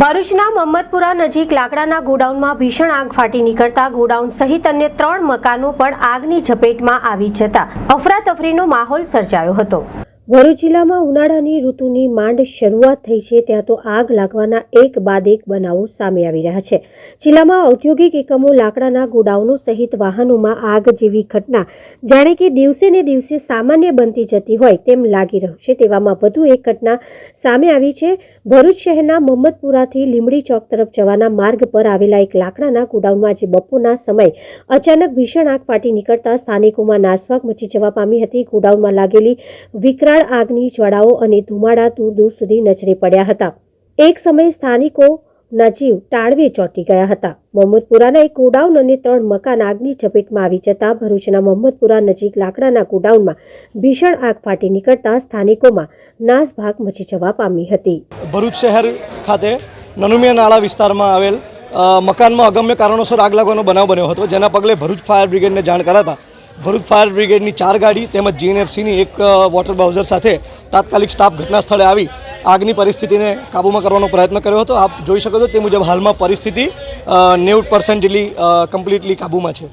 ભરૂચના મહમ્મદપુરા નજીક લાકડાના ગોડાઉનમાં ભીષણ આગ ફાટી નીકળતા ગોડાઉન સહિત અન્ય ત્રણ મકાનો પણ આગની ઝપેટમાં આવી જતા અફરાતફરીનો માહોલ સર્જાયો હતો. ભરૂચ જિલ્લામાં ઉનાળાની ઋતુની માંડ શરૂઆત થઈ છે, ત્યાં તો આગ લાગવાના એક બાદ એક બનાવો સામે આવી રહ્યા છે. જિલ્લામાં ઔદ્યોગિક એકમો લાકડાના ગોડાઉનો સહિત વાહનોમાં આગ જેવી ઘટના જાણે કે દિવસે ને દિવસે સામાન્ય બનતી જતી હોય તેમ લાગી રહ્યું છે. તેવામાં વધુ એક ઘટના સામે આવી છે. ભરૂચ શહેરના મોહમ્મદપુરાથી લીમડી ચોક તરફ જવાના માર્ગ પર આવેલા એક લાકડાના ગોડાઉનમાં આજે બપોરના સમય અચાનક ભીષણ આગ ફાટી નીકળતા સ્થાનિકોમાં નાસભાગ મચી જવા પામી હતી. ગોડાઉનમાં લાગેલી વિકરાળ આગની જ્વાળાઓ અને ધુમાડા દૂર દૂર સુધી નજરે પડ્યા હતા. એક સમયે સ્થાનિકો ના જીવ તાળવે ચોંટી ગયા હતા. મોહમ્મદપુરાના એક ગોડાઉન અને ત્રણ મકાન આગની ઝપેટમાં આવી જતા ભરૂચના મોહમ્મદપુરા નજીક લાકડાના ગોડાઉનમાં ભીષણ આગ ફાટી નીકળતા સ્થાનિકોમાં નાસભાગ મચી જવા પામી હતી. ભરૂચ શહેર ખાતે નનુમિયા નાળા વિસ્તારમાં આવેલ મકાનમાં અગમ્ય કારણોસર આગ લાગવાનો બનાવ બન્યો હતો, જેના પગલે ભરૂચ ફાયર બ્રિગેડને જાણ કરાતા ભરૂચ ફાયર બ્રિગેડની ચાર ગાડી તેમજ જીએનએફસીની એક વોટર બાઉઝર સાથે તાત્કાલિક સ્ટાફ ઘટના સ્થળે આવી આગની પરિસ્થિતિને કાબૂમાં કરવાનો પ્રયત્ન કર્યો હતો. આપ જોઈ શકો છો તે મુજબ હાલમાં પરિસ્થિતિ નેવું પર્સન્ટ જેટલી કમ્પ્લીટલી કાબૂમાં છે.